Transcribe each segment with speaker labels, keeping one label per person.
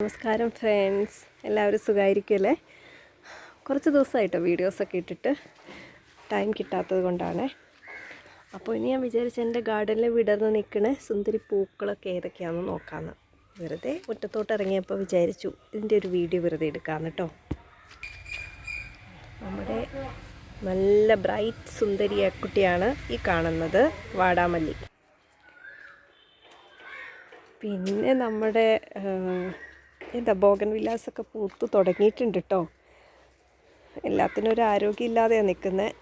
Speaker 1: നമസ്കാരം ഫ്രണ്ട്സ് എല്ലാവരും സുഖമായിരിക്കുമല്ലേ കുറച്ച് ദിവസമായിട്ടോ വീഡിയോസൊക്കെ ഇട്ടിട്ട് ടൈം കിട്ടാത്തത് കൊണ്ടാണ്. അപ്പോൾ ഇനി ഞാൻ വിചാരിച്ച എന്റെ ഗാർഡനിൽ വിടർന്ന് നിൽക്കുന്ന സുന്ദരി പൂക്കളൊക്കെ ഏതൊക്കെയാണെന്ന് നോക്കാമെന്ന് വെറുതെ മുറ്റത്തോട്ട് ഇറങ്ങിയപ്പോൾ വിചാരിച്ചു ഇതിന്റെ ഒരു വീഡിയോ വെറുതെ എടുക്കാമെന്ന് കേട്ടോ നമ്മുടെ നല്ല ബ്രൈറ്റ് സുന്ദരി കുട്ടിയാണ് ഈ കാണുന്നത് വാടാമല്ലി. പിന്നെ നമ്മുടെ എന്താ ബോഗൻ വില്ലാസൊക്കെ പൂത്ത് തുടങ്ങിയിട്ടുണ്ട് കേട്ടോ എല്ലാത്തിനും ഒരു ആരോഗ്യമില്ലാതെയാണ് നിൽക്കുന്നത്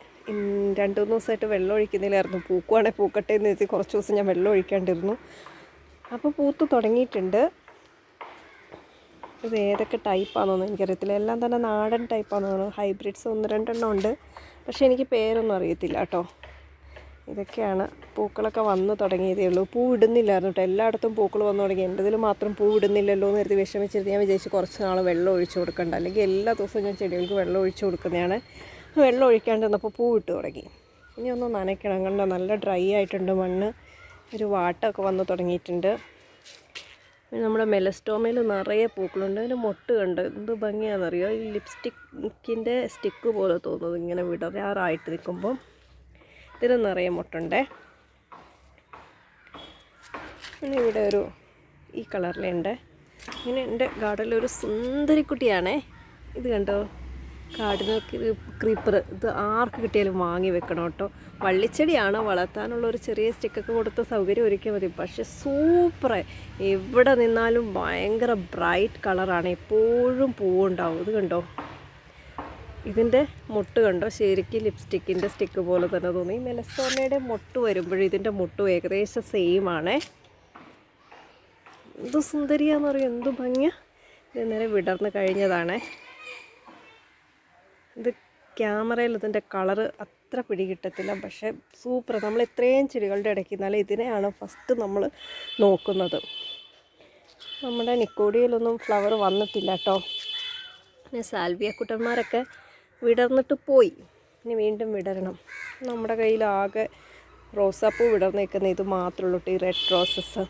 Speaker 1: രണ്ട് മൂന്ന് ദിവസമായിട്ട് വെള്ളം ഒഴിക്കുന്നില്ലായിരുന്നു. പൂക്കുവാണെങ്കിൽ പൂക്കട്ടെ എന്ന് വെച്ച് കുറച്ച് ദിവസം ഞാൻ വെള്ളം ഒഴിക്കാണ്ടിരുന്നു. അപ്പോൾ പൂത്ത് തുടങ്ങിയിട്ടുണ്ട്. ഇത് ഏതൊക്കെ ടൈപ്പാണെന്നൊന്നും എനിക്കറിയത്തില്ല. എല്ലാം തന്നെ നാടൻ ടൈപ്പാണെന്ന് ഹൈബ്രിഡ്സ് ഒന്ന് രണ്ടെണ്ണം ഉണ്ട്. പക്ഷേ എനിക്ക് പേരൊന്നും അറിയത്തില്ല കേട്ടോ. ഇതൊക്കെയാണ് പൂക്കളൊക്കെ വന്ന് തുടങ്ങിയതേ ഉള്ളൂ. പൂ ഇടുന്നില്ലായിരുന്നു കേട്ടോ. എല്ലായിടത്തും പൂക്കൾ വന്നു തുടങ്ങി. എന്റെതിൽ മാത്രം പൂ ഇടുന്നില്ലല്ലോ എന്ന് കരുതി വിഷമിച്ചിരുന്നു. ഞാൻ വിചാരിച്ചു കുറച്ച് നാൾ വെള്ളം ഒഴിച്ചു കൊടുക്കണ്ട. അല്ലെങ്കിൽ എല്ലാ ദിവസവും ഞാൻ ചെടികൾക്ക് വെള്ളം ഒഴിച്ചു കൊടുക്കുന്നതാണ്. വെള്ളം ഒഴിക്കാണ്ട് വന്നപ്പോൾ പൂ ഇട്ട് തുടങ്ങി. ഇനി ഒന്ന് നനയ്ക്കണം. കണ്ടോ? നല്ല ഡ്രൈ ആയിട്ടുണ്ട് മണ്ണ്. ഒരു വാട്ടമൊക്കെ വന്ന് തുടങ്ങിയിട്ടുണ്ട്. പിന്നെ നമ്മുടെ മെലസ്റ്റോമയിൽ നിറയെ പൂക്കളുണ്ട്. അതിന് മൊട്ട് കണ്ട്? എന്ത് ഭംഗിയാണെന്നറിയോ? ഈ ലിപ്സ്റ്റിക്കിന്റെ സ്റ്റിക്ക് പോലെ തോന്നുന്നത് ഇങ്ങനെ വിടരാറായിട്ട് നിൽക്കുമ്പം. ഇതിന് നിറയെ മുട്ടുണ്ടേ. പിന്നെ ഇവിടെ ഒരു ഈ കളറിലുണ്ട്. ഇങ്ങനെ എന്റെ ഗാർഡനിൽ ഒരു സുന്ദരിക്കുട്ടിയാണേ. ഇത് കണ്ടോ? കാടിന് ക്രീപ്പർ ഇത് ആർക്ക് കിട്ടിയാലും വാങ്ങി വെക്കണം കേട്ടോ. വള്ളിച്ചെടിയാണ് വളർത്താനുള്ള ഒരു ചെറിയ സ്റ്റിക്കൊക്കെ കൊടുത്ത സൗകര്യം ഒരുക്കിയാൽ മതി. പക്ഷെ സൂപ്പർ എവിടെ നിന്നാലും ഭയങ്കര ബ്രൈറ്റ് കളറാണ് എപ്പോഴും പൂവുണ്ടാവും. ഇത് കണ്ടോ? ഇതിന്റെ മുട്ട് കണ്ടോ? ശരിക്കും ലിപ്സ്റ്റിക്കിന്റെ സ്റ്റിക്ക് പോലെ തന്നെ തോന്നി. മെലസോമയുടെ മുട്ട് വരുമ്പോഴും ഇതിന്റെ മുട്ട് ഏകദേശം സെയിം ആണേ. എന്ത് സുന്ദരിയാന്ന് പറയും എന്ത് ഭംഗിയ. ഇത് നേരെ വിടർന്ന് കഴിഞ്ഞതാണേ. ഇത് ക്യാമറയിൽ ഇതിന്റെ കളറ് അത്ര പിടികിട്ടത്തില്ല. പക്ഷേ സൂപ്പർ. നമ്മൾ ഇത്രയും ചെടികളുടെ ഇടയ്ക്ക് എന്നാലും ഇതിനെയാണ് ഫസ്റ്റ് നമ്മൾ നോക്കുന്നത്. നമ്മുടെ നിക്കോടിയിലൊന്നും ഫ്ലവർ വന്നിട്ടില്ല കേട്ടോ. പിന്നെ സാൽവിയ കുട്ടന്മാരൊക്കെ വിടർന്നിട്ട് പോയി. ഇനി വീണ്ടും വിടരണം. നമ്മുടെ കയ്യിൽ ആകെ റോസാപ്പൂ വിടർന്ന് നിൽക്കുന്ന ഇത് മാത്രമേ ഉള്ളൂ ഈ റെഡ് റോസസ്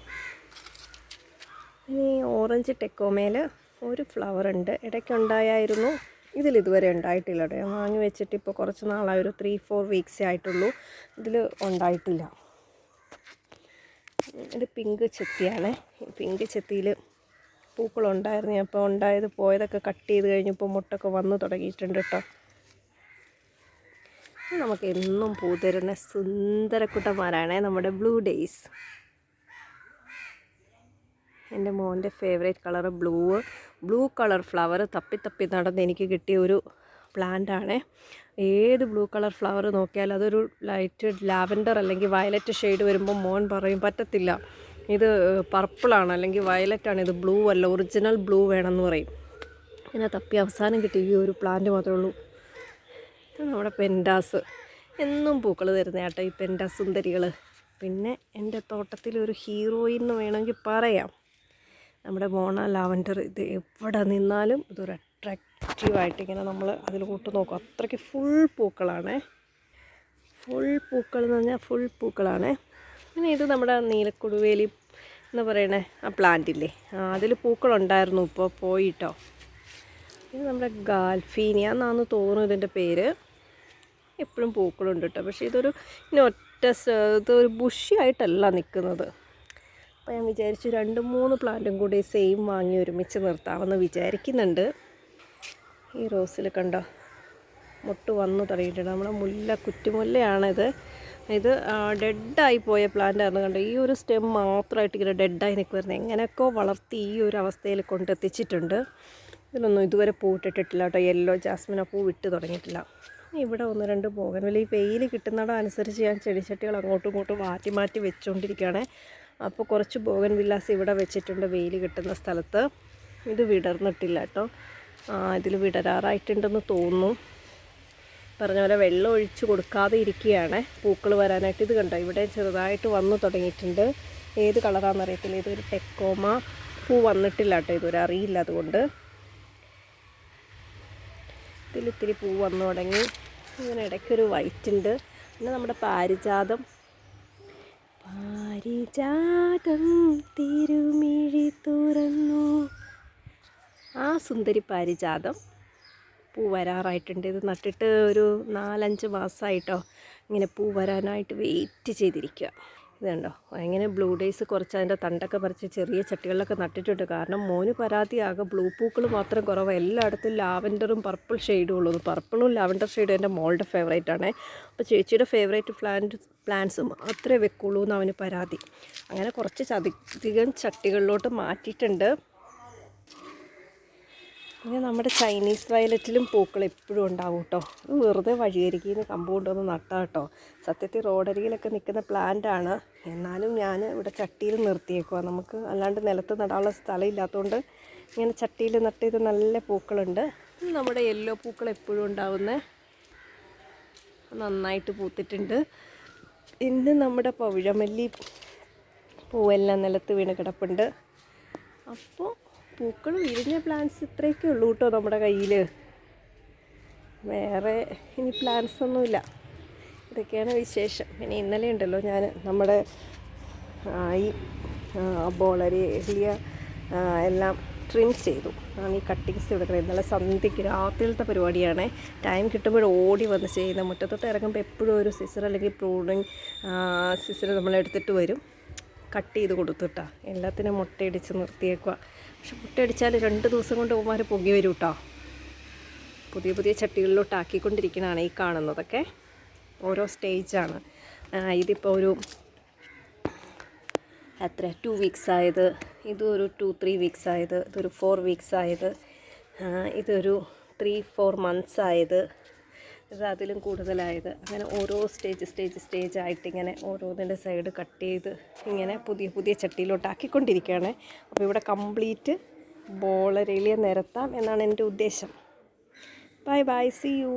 Speaker 1: ഇനി ഓറഞ്ച് ടെക്കോമേൽ ഒരു ഫ്ലവർ ഉണ്ട്. ഇടയ്ക്കുണ്ടായായിരുന്നു ഇതിൽ ഇതുവരെ ഉണ്ടായിട്ടില്ല കേട്ടോ വാങ്ങി വെച്ചിട്ട് ഇപ്പോൾ കുറച്ച് നാളായി ഒരു ത്രീ ഫോർ വീക്സേ ആയിട്ടുള്ളൂ. ഇതിൽ ഉണ്ടായിട്ടില്ല. ഇത് പിങ്ക് ചെത്തിയാണ് പിങ്ക് ചെത്തിയിൽ പൂക്കളുണ്ടായിരുന്നു. അപ്പോൾ ഉണ്ടായത് പോയതൊക്കെ കട്ട് ചെയ്ത് കഴിഞ്ഞപ്പോൾ മുട്ടൊക്കെ വന്ന് തുടങ്ങിയിട്ടുണ്ട് കേട്ടോ നമുക്ക് എന്നും പൂ തരുന്ന സുന്ദരക്കുട്ടന്മാരാണ് നമ്മുടെ ബ്ലൂ ഡേയ്സ്. എന്റെ മോന്റെ favourite colour blue. Blue colour flower തപ്പി തപ്പി നടന്ന് എനിക്ക് കിട്ടിയ ഒരു പ്ലാന്റാണ് ഏത് ബ്ലൂ കളർ ഫ്ലവർ നോക്കിയാൽ അതൊരു ലൈറ്റ് ലാവൻഡർ അല്ലെങ്കിൽ വയലറ്റ് ഷെയ്ഡ് വരുമ്പോൾ മോൻ പറയും പറ്റത്തില്ല. ഇത് പർപ്പിളാണ് അല്ലെങ്കിൽ വയലറ്റാണ്. ഇത് ബ്ലൂ അല്ല ഒറിജിനൽ ബ്ലൂ വേണമെന്ന് പറയും. ഇങ്ങനെ തപ്പി അവസാനം കിട്ടി ഈ ഒരു പ്ലാന്റ് മാത്രമേ ഉള്ളൂ. നമ്മുടെ പെൻഡാസ്. എന്നും പൂക്കൾ തരുന്ന കേട്ടോ ഈ പെൻഡാസ് സുന്ദരികൾ പിന്നെ എന്റെ തോട്ടത്തിൽ ഒരു ഹീറോയിൻ എന്ന് വേണമെങ്കിൽ പറയാം. നമ്മുടെ മോണ ലാവൻഡർ ഇത് എവിടെ നിന്നാലും ഇതൊരു അട്രാക്റ്റീവായിട്ട് ഇങ്ങനെ നമ്മൾ അതിൽ കൂട്ട് നോക്കും. അത്രയ്ക്ക് ഫുൾ പൂക്കളാണേ. ഫുൾ പൂക്കൾ എന്ന് പറഞ്ഞാൽ ഫുൾ പൂക്കളാണ്. പിന്നെ ഇത് നമ്മുടെ നീലക്കുടുവേലി എന്ന് പറയണേ ആ പ്ലാന്റില്ലേ അതിൽ പൂക്കളുണ്ടായിരുന്നു ഇപ്പോൾ പോയിട്ടോ. ഇത് നമ്മുടെ ഗാൽഫീനിയ എന്നാന്ന് തോന്നുന്നു ഇതിന്റെ പേര്. എപ്പോഴും പൂക്കളുണ്ട് കേട്ടോ പക്ഷേ ഇതൊരു ഇനി ഒറ്റ ഇതൊരു ബുഷിയായിട്ടല്ല നിൽക്കുന്നത് അപ്പോൾ ഞാൻ വിചാരിച്ചു രണ്ട് മൂന്ന് പ്ലാന്റും കൂടി സെയിം വാങ്ങി ഒരുമിച്ച് നിർത്താമെന്ന് വിചാരിക്കുന്നുണ്ട്. ഈ റോസിൽ കണ്ടോ? മുട്ട് വന്നു തുടങ്ങിയിട്ടുണ്ട്. നമ്മുടെ മുല്ല കുറ്റിമുല്ലയാണിത്. ഇത് ഡെഡായി പോയ പ്ലാന്റ് ആയിരുന്നു കണ്ടോ? ഈ ഒരു സ്റ്റെം മാത്രമായിട്ട് ഇങ്ങനെ ഡെഡായി നിൽക്കുമായിരുന്നു എങ്ങനെയൊക്കെ വളർത്തി ഈ ഒരു അവസ്ഥയിൽ കൊണ്ടെത്തിച്ചിട്ടുണ്ട് ഇതിലൊന്നും ഇതുവരെ പൂട്ടിട്ടിട്ടില്ല കേട്ടോ. യെല്ലോ ജാസ്മിന പൂ വിട്ട് തുടങ്ങിയിട്ടില്ല. ഇവിടെ ഒന്ന് രണ്ട് പോകാൻ. വലിയ ഈ വെയിൽ കിട്ടുന്നിടം അനുസരിച്ച് ഞാൻ ചെടിച്ചട്ടികൾ അങ്ങോട്ടും ഇങ്ങോട്ടും മാറ്റി മാറ്റി വെച്ചുകൊണ്ടിരിക്കുകയാണ് അപ്പോൾ കുറച്ച് ബോഗൻ വില്ലാസ് ഇവിടെ വെച്ചിട്ടുണ്ട് വെയിൽ കിട്ടുന്ന സ്ഥലത്ത്. ഇത് വിടർന്നിട്ടില്ല കേട്ടോ. ഇതിൽ വിടരാറായിട്ടുണ്ടെന്ന് തോന്നുന്നു. പറഞ്ഞ പോലെ വെള്ളം ഒഴിച്ച് കൊടുക്കാതെ ഇരിക്കുകയാണ്. പൂക്കൾ വരാനായിട്ട് ഇത് കണ്ടോ? ഇവിടെ ചെറുതായിട്ട് വന്നു തുടങ്ങിയിട്ടുണ്ട്. ഏത് കളറാണെന്ന് അറിയത്തില്ല. ഇതൊരു ടെക്കോമ. പൂ വന്നിട്ടില്ല കേട്ടോ ഇതുവരെ. അറിയില്ല അതുകൊണ്ട്. ഇതിലിത്തിരി പൂ വന്നു തുടങ്ങി. ഇങ്ങനെ ഇടയ്ക്കൊരു വൈറ്റ് ഉണ്ട്. പിന്നെ നമ്മുടെ പാരിജാതം. പാരിജാതം തിരുമിഴി തുറന്നു. ആ സുന്ദരി പാരിജാതം. പൂ വരാറായിട്ടുണ്ട്. ഇത് നട്ടിട്ട് ഒരു നാലഞ്ച് മാസമായിട്ടോ ഇങ്ങനെ പൂ വരാനായിട്ട് വെയിറ്റ് ചെയ്തിരിക്കുക ഇതുണ്ടോ അങ്ങനെ ബ്ലൂ ഡേയ്സ് കുറച്ച് അതിന്റെ തണ്ടൊക്കെ പറിച്ച് ചെറിയ ചട്ടികളിലൊക്കെ നട്ടിട്ടുണ്ട്. കാരണം മോന് പരാതിയാകെ ബ്ലൂ പൂക്കൾ മാത്രം കുറവ്. എല്ലായിടത്തും ലാവൻഡറും പർപ്പിൾ ഷെയ്ഡും ഉള്ളൂ. പർപ്പിളും ലാവൻഡർ ഷെയ്ഡും എന്റെ മോളുടെ ഫേവറേറ്റ് ആണ്. അപ്പോൾ ചേച്ചിയുടെ ഫേവറേറ്റ് പ്ലാന്റ് പ്ലാന്റ്സും അത്രേ വെക്കുള്ളൂ എന്ന് അവന് പരാതി. അങ്ങനെ കുറച്ച് അധികം ചട്ടികളിലോട്ട് മാറ്റിയിട്ടുണ്ട്. പിന്നെ നമ്മുടെ ചൈനീസ് വയലറ്റിലും പൂക്കൾ എപ്പോഴും ഉണ്ടാവും കേട്ടോ അത് വെറുതെ വഴിയരികിൽ നിന്ന് കമ്പ് കൊണ്ടുവന്ന് നട്ടാ കേട്ടോ സത്യത്തിൽ റോഡരികിലൊക്കെ നിൽക്കുന്ന പ്ലാന്റ് ആണ്. എന്നാലും ഞാൻ ഇവിടെ ചട്ടിയിൽ നിർത്തിയേക്കുക നമുക്ക് അല്ലാണ്ട് നിലത്ത് നടാനുള്ള സ്ഥലം ഇല്ലാത്തതുകൊണ്ട് ഇങ്ങനെ ചട്ടിയിൽ നട്ട് ഇത് നല്ല പൂക്കളുണ്ട്. നമ്മുടെ യെല്ലോ പൂക്കൾ എപ്പോഴും ഉണ്ടാവുന്ന. നന്നായിട്ട് പൂത്തിട്ടുണ്ട്. ഇന്ന് നമ്മുടെ പവിഴമല്ലി പൂവെല്ലാം നിലത്ത് വീണ് കിടപ്പുണ്ട്. അപ്പോൾ പൂക്കൾ വിരിഞ്ഞ പ്ലാന്റ്സ് ഇത്രയൊക്കെ ഉള്ളൂ കേട്ടോ നമ്മുടെ കയ്യിൽ വേറെ ഇനി പ്ലാന്റ്സ് ഒന്നുമില്ല. ഇതൊക്കെയാണ് വിശേഷം. പിന്നെ ഇന്നലെ ഉണ്ടല്ലോ ഞാൻ നമ്മുടെ ഈ ബോളരി എലിയ എല്ലാം ട്രിം ചെയ്തു. ഞാൻ ഈ കട്ടിങ്സ് എടുക്കുന്നത് ഇന്നലെ സന്ധ്യയ്ക്ക് രാത്രിയിലത്തെ പരിപാടിയാണ്. ടൈം കിട്ടുമ്പോൾ ഓടി വന്ന് ചെയ്യുന്ന മുറ്റത്തോട്ട് ഇറങ്ങുമ്പോൾ എപ്പോഴും ഒരു സിസർ അല്ലെങ്കിൽ പ്രൂണിങ് സിസർ നമ്മളെടുത്തിട്ട് വരും. കട്ട് ചെയ്ത് കൊടുത്തിട്ടാ. എല്ലാത്തിനും മുട്ടയടിച്ച് നിർത്തിയേക്കുക പക്ഷെ മുട്ടയടിച്ചാൽ രണ്ട് ദിവസം കൊണ്ട് ഉമാർ പൊങ്ങി വരും കേട്ടോ പുതിയ പുതിയ ചട്ടികളിലോട്ട് ആക്കിക്കൊണ്ടിരിക്കണതാണ് ഈ കാണുന്നതൊക്കെ. ഓരോ സ്റ്റേജാണ്. ഇതിപ്പോൾ ഒരു എത്ര? ടു വീക്സ് ആയത്. ഇതൊരു ടു ത്രീ വീക്സ് ആയത്. ഇതൊരു ഫോർ വീക്സ് ആയത്. ഇതൊരു ത്രീ ഫോർ മന്ത്സ് ആയത്. ഇത് അതിലും കൂടുതലായത്. അങ്ങനെ ഓരോ സ്റ്റേജ് സ്റ്റേജ് സ്റ്റേജ് ആയിട്ട് ഇങ്ങനെ ഓരോന്നിന്റെ സൈഡ് കട്ട് ചെയ്ത് ഇങ്ങനെ പുതിയ പുതിയ ചട്ടിയിലോട്ടാക്കിക്കൊണ്ടിരിക്കുകയാണ്. അപ്പോൾ ഇവിടെ കംപ്ലീറ്റ് ബോളരയിലെ നിരത്താം എന്നാണ് എന്റെ ഉദ്ദേശം. Bye bye C U